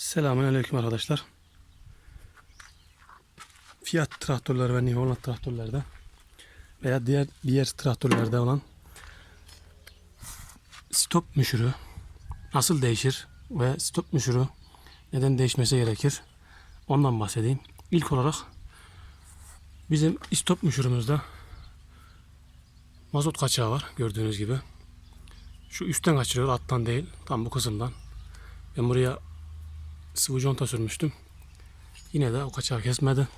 Selamünaleyküm arkadaşlar. Fiat traktörler ve New Holland traktörlerde veya diğer diğer traktörlerde olan stop müşürü nasıl değişir ve stop müşürü neden değişmesi gerekir ondan bahsedeyim. İlk olarak bizim stop müşürümüzde mazot kaçağı var gördüğünüz gibi. Şu üstten kaçırıyor alttan değil tam bu kısımdan. Ben buraya sıvı conta sürmüştüm. Yine de o kaçağı kesmedi.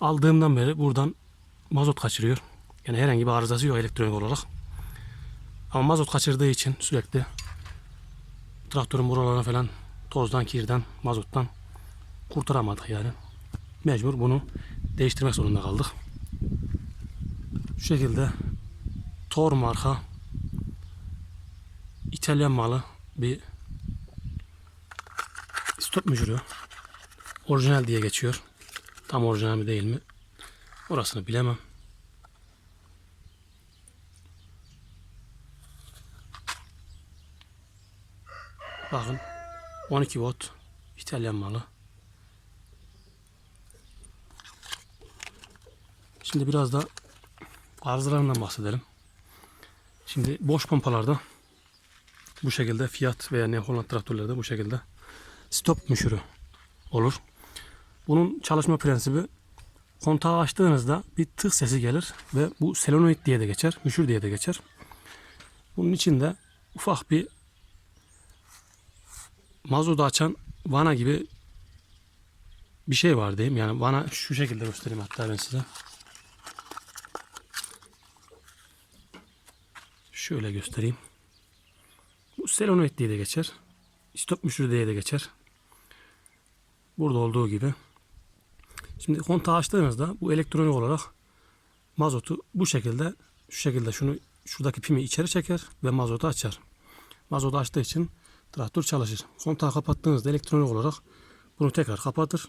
Aldığımdan beri buradan mazot kaçırıyor. Yani herhangi bir arızası yok elektronik olarak. Ama mazot kaçırdığı için sürekli traktörün buralarına falan tozdan, kirden, mazottan kurtaramadık yani. Mecbur bunu değiştirmek zorunda kaldık. Şu şekilde Tor marka İtalyan malı bir stop mücürü. Orijinal diye geçiyor. Tam orijinal mi değil mi? Orasını bilemem. Bakın 12 volt İtalyan malı. Şimdi biraz da arızalarından bahsedelim. Şimdi boş pompalarda bu şekilde Fiat veya Holland traktörlerde bu şekilde stop müşürü olur. Bunun çalışma prensibi kontağı açtığınızda bir tık sesi gelir ve bu selenoid diye de geçer, müşür diye de geçer. Bunun içinde ufak bir mazotu açan vana gibi bir şey var diyeyim. Yani vana şu şekilde göstereyim hatta ben size. Şöyle göstereyim. Bu selenoid diye de geçer. Stop müşürü diye de geçer. Burada olduğu gibi. Şimdi kontağı açtığınızda bu elektronik olarak mazotu bu şekilde şu şekilde şunu şuradaki pimi içeri çeker ve mazotu açar. Mazotu açtığı için traktör çalışır. Kontağı kapattığınızda elektronik olarak bunu tekrar kapatır.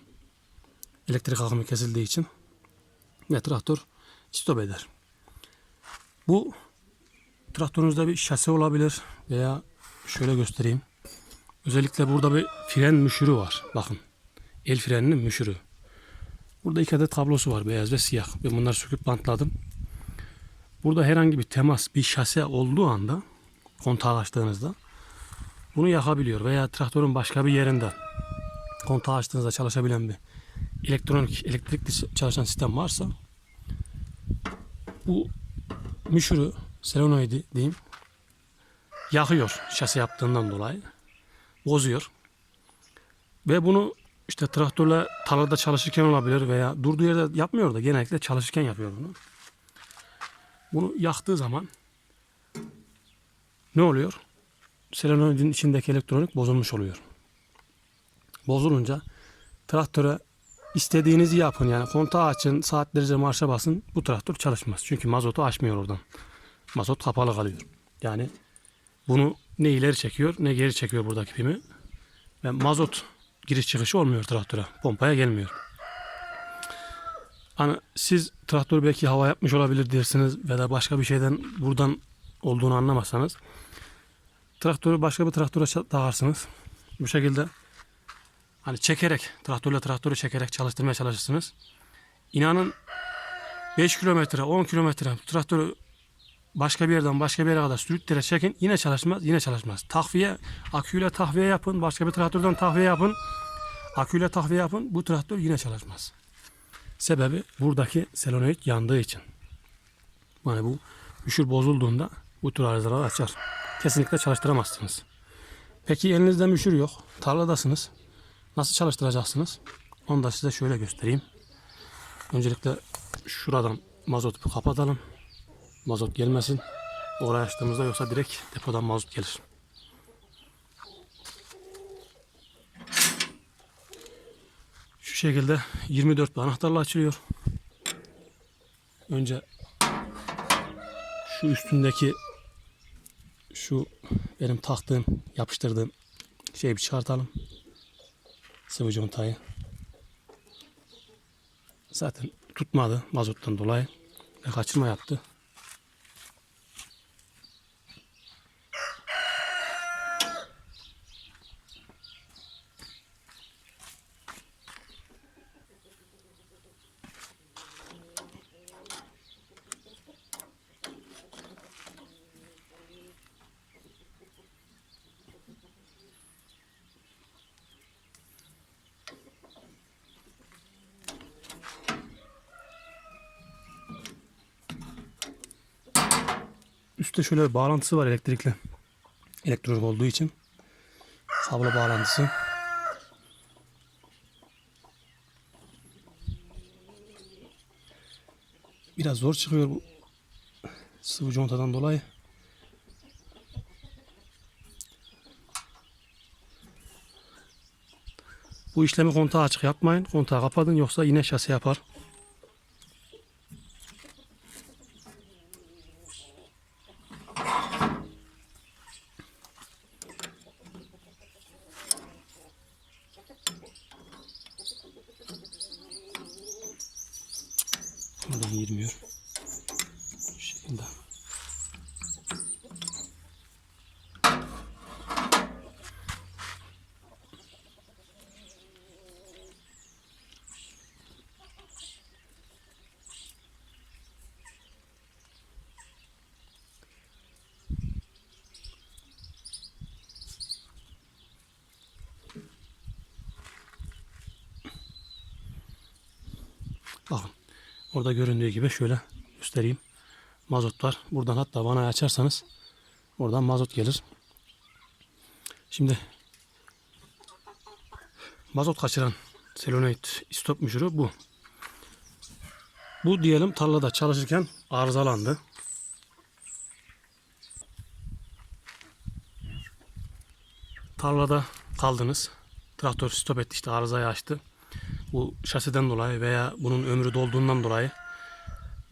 Elektrik akımı kesildiği için ve traktör stop eder. Bu traktörünüzde bir şase olabilir veya şöyle göstereyim. Özellikle burada bir fren müşürü var. Bakın. El freninin müşürü. Burada iki adet kablosu var. Beyaz ve siyah. Ben bunları söküp bantladım. Burada herhangi bir temas, bir şase olduğu anda kontağı açtığınızda bunu yakabiliyor. Veya traktörün başka bir yerinde kontağı açtığınızda çalışabilen bir elektronik, elektrikli çalışan sistem varsa bu müşürü, selenoidi diyeyim yakıyor şase yaptığından dolayı. Bozuyor. Ve bunu işte traktörle tarlada çalışırken olabilir veya durduğu yerde yapmıyor da genellikle çalışırken yapıyor bunu. Bunu yaktığı zaman ne oluyor? Selenoidin içindeki elektronik bozulmuş oluyor. Bozulunca traktöre istediğinizi yapın yani kontağı açın saatlerce marşa basın bu traktör çalışmaz. Çünkü mazotu açmıyor oradan. Mazot kapalı kalıyor. Yani bunu ne ileri çekiyor ne geri çekiyor buradaki pimi. Ve mazot giriş çıkışı olmuyor traktöre. Pompaya gelmiyor. Hani siz traktör belki hava yapmış olabilir dersiniz ve da başka bir şeyden buradan olduğunu anlamazsanız traktörü başka bir traktöre takarsınız. Bu şekilde hani çekerek traktörle traktörü çekerek çalıştırmaya çalışırsınız. İnanın 5 kilometre 10 kilometre traktörü başka bir yerden başka bir yere kadar sürüklere çekin yine çalışmaz yine çalışmaz. Takviye aküyle takviye yapın başka bir traktörden takviye yapın aküyle takviye yapın bu traktör yine çalışmaz. Sebebi buradaki selenoid yandığı için. Yani bu müşür bozulduğunda bu tür arızaları açar. Kesinlikle çalıştıramazsınız. Peki elinizde müşür yok. Tarladasınız. Nasıl çalıştıracaksınız? Onu da size şöyle göstereyim. Öncelikle şuradan mazotu kapatalım. Mazot gelmesin. Oraya açtığımızda yoksa direkt depodan mazot gelir. Şu şekilde 24 bir anahtarla açılıyor. Önce şu üstündeki şu benim taktığım, yapıştırdığım şeyi bir çıkartalım. Sıvı contayı. Zaten tutmadı mazottan dolayı ve kaçırma yaptı. Üstte şöyle bağlantısı var elektrikli. Elektronik olduğu için. Kablo bağlantısı. Biraz zor çıkıyor bu sıvı contadan dolayı. Bu işlemi kontağı açık yapmayın. Kontağı kapatın yoksa yine şase yapar. Buradan girmiyor. Bu şekilde. Bakın. Orada göründüğü gibi şöyle göstereyim. Mazot var. Buradan hatta vanayı açarsanız oradan mazot gelir. Şimdi mazot kaçıran selenoid stop müşürü bu. Bu diyelim tarlada çalışırken arızalandı. Tarlada kaldınız. Traktör stop etti işte arızayı açtı bu şasiden dolayı veya bunun ömrü dolduğundan dolayı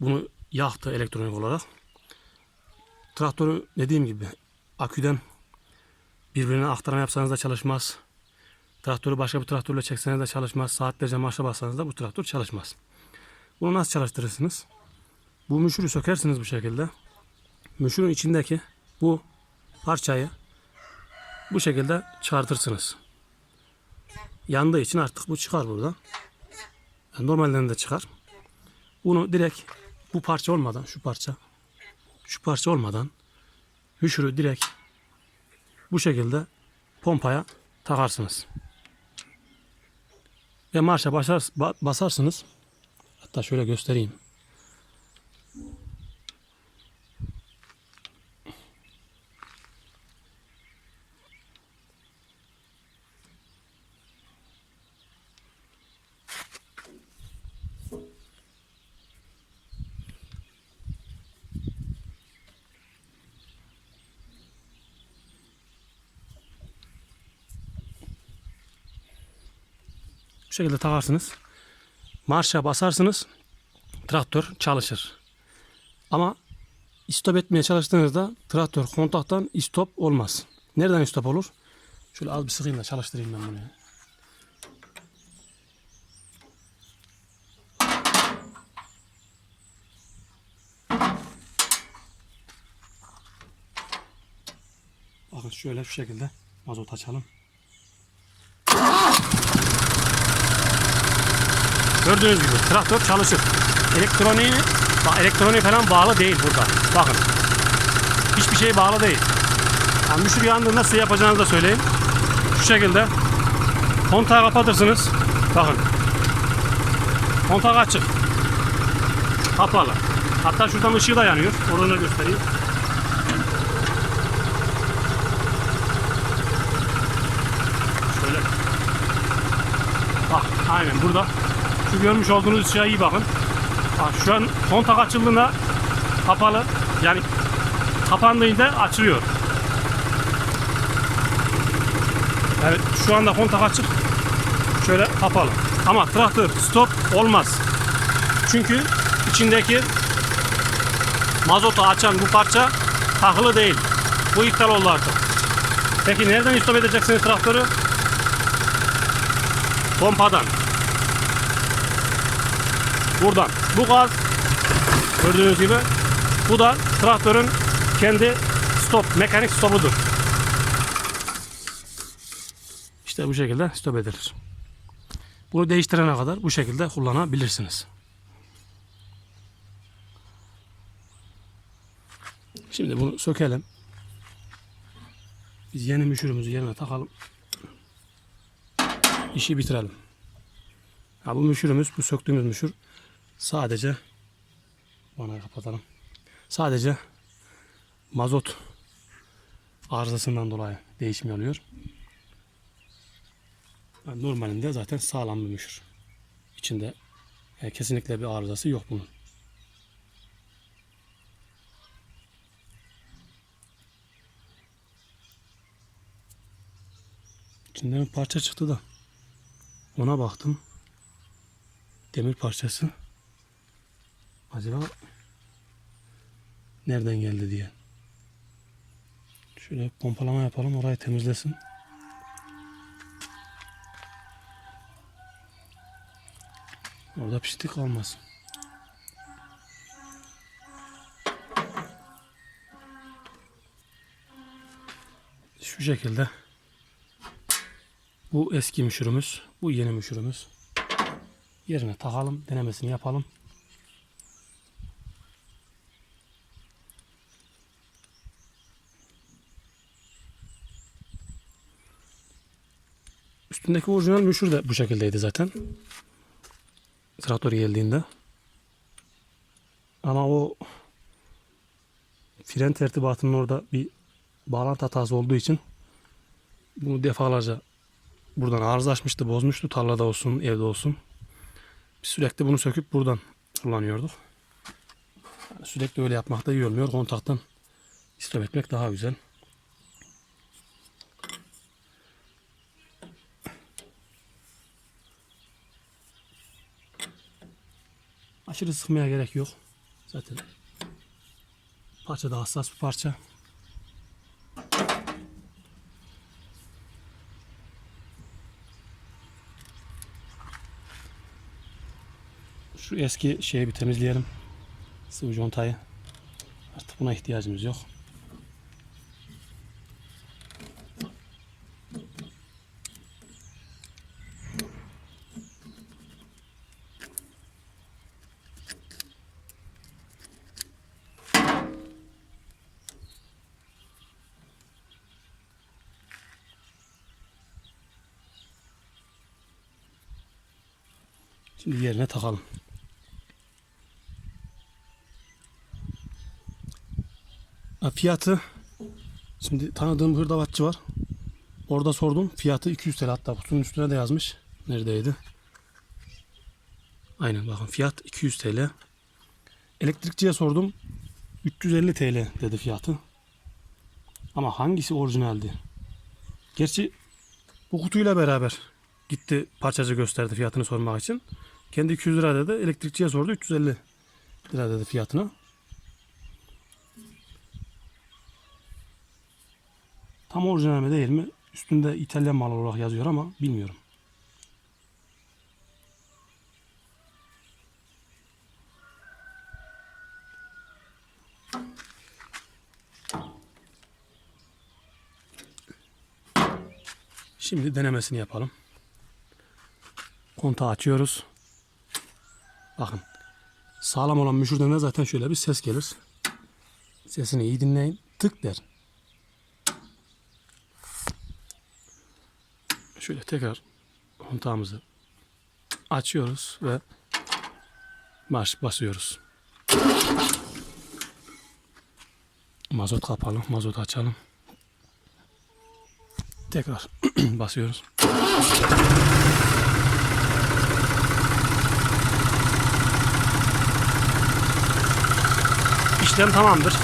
bunu yaktı elektronik olarak. Traktörü dediğim gibi aküden birbirine aktarma yapsanız da çalışmaz. Traktörü başka bir traktörle çekseniz de çalışmaz. Saatlerce marşa bassanız da bu traktör çalışmaz. Bunu nasıl çalıştırırsınız? Bu müşürü sökersiniz bu şekilde. Müşürün içindeki bu parçayı bu şekilde çıkartırsınız yandığı için artık bu çıkar burada. Yani normalden de çıkar. Bunu direkt bu parça olmadan şu parça şu parça olmadan hüşürü direkt bu şekilde pompaya takarsınız. Ve marşa basar, ba- basarsınız. Hatta şöyle göstereyim. Bu şekilde takarsınız. Marşa basarsınız. Traktör çalışır. Ama istop etmeye çalıştığınızda traktör kontaktan istop olmaz. Nereden istop olur? Şöyle az bir sıkayım da çalıştırayım ben bunu. Bakın şöyle şu şekilde mazot açalım. Gördüğünüz gibi traktör çalışır. Elektroniği, elektroniği falan bağlı değil burada. Bakın. Hiçbir şey bağlı değil. Yani müşür yandığında size yapacağınızı da söyleyeyim. Şu şekilde kontağı kapatırsınız. Bakın. Kontak açık. Kapalı. Hatta şuradan ışığı da yanıyor. Da göstereyim. Şöyle. Bak aynen burada. Şu görmüş olduğunuz ışığa iyi bakın. Bak şu an kontak açıldığında kapalı. Yani kapandığında açılıyor. Yani şu anda kontak açık. Şöyle kapalı. Ama traktör stop olmaz. Çünkü içindeki mazotu açan bu parça takılı değil. Bu iptal oldu artık. Peki nereden stop edeceksiniz traktörü? Pompadan. Buradan. Bu gaz gördüğünüz gibi bu da traktörün kendi stop, mekanik stopudur. İşte bu şekilde stop edilir. Bunu değiştirene kadar bu şekilde kullanabilirsiniz. Şimdi bunu sökelim. Biz yeni müşürümüzü yerine takalım. İşi bitirelim. Ha, bu müşürümüz, bu söktüğümüz müşür sadece bana kapatalım. Sadece mazot arızasından dolayı değişim oluyor. Yani normalinde zaten sağlam bir müşür. İçinde yani kesinlikle bir arızası yok bunun. İçinden bir parça çıktı da ona baktım. Demir parçası. Acaba nereden geldi diye. Şöyle pompalama yapalım orayı temizlesin. Orada pislik kalmasın. Şu şekilde bu eski müşürümüz, bu yeni müşürümüz. Yerine takalım, denemesini yapalım. Üstündeki orijinal müşür de bu şekildeydi zaten. Traktör geldiğinde. Ama o fren tertibatının orada bir bağlantı hatası olduğu için bunu defalarca buradan arızalaşmıştı, bozmuştu. Tarlada olsun, evde olsun. Biz sürekli bunu söküp buradan kullanıyorduk. Yani sürekli öyle yapmak da iyi olmuyor. Kontaktan istop etmek daha güzel. Aşırı sıkmaya gerek yok. Zaten parça da hassas bir parça. Şu eski şeyi bir temizleyelim. Sıvı contayı. Artık buna ihtiyacımız yok. Şimdi yerine takalım. Fiyatı şimdi tanıdığım hırdavatçı var. Orada sordum. Fiyatı 200 TL hatta kutunun üstüne de yazmış. Neredeydi? Aynen bakın fiyat 200 TL. Elektrikçiye sordum. 350 TL dedi fiyatı. Ama hangisi orijinaldi? Gerçi bu kutuyla beraber gitti parçacı gösterdi fiyatını sormak için. Kendi 200 lira dedi. Elektrikçiye sordu 350 lira dedi fiyatına. Tam orijinal mi değil mi? Üstünde İtalyan malı olarak yazıyor ama bilmiyorum. Şimdi denemesini yapalım. Kontağı açıyoruz. Bakın. Sağlam olan müşürden de zaten şöyle bir ses gelir. Sesini iyi dinleyin. Tık der. Şöyle tekrar kontağımızı açıyoruz ve marş basıyoruz. Mazot kapalı. Mazot açalım. Tekrar basıyoruz. İşlem tamamdır.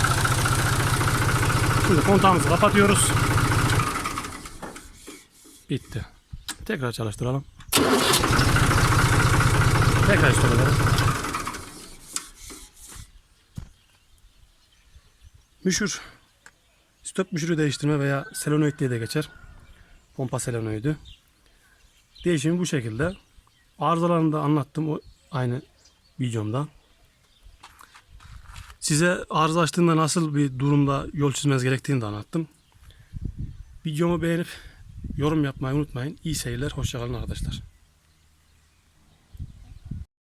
Şimdi kontağımızı kapatıyoruz. Bitti. Tekrar çalıştıralım. Tekrar edelim. Müşür. Stop müşürü değiştirme veya selenoid diye de geçer. Pompa selenoidi. Değişimi bu şekilde. Arızalarını da anlattım o aynı videomda. Size arıza açtığında nasıl bir durumda yol çizmeniz gerektiğini de anlattım. Videomu beğenip yorum yapmayı unutmayın. İyi seyirler. Hoşçakalın arkadaşlar.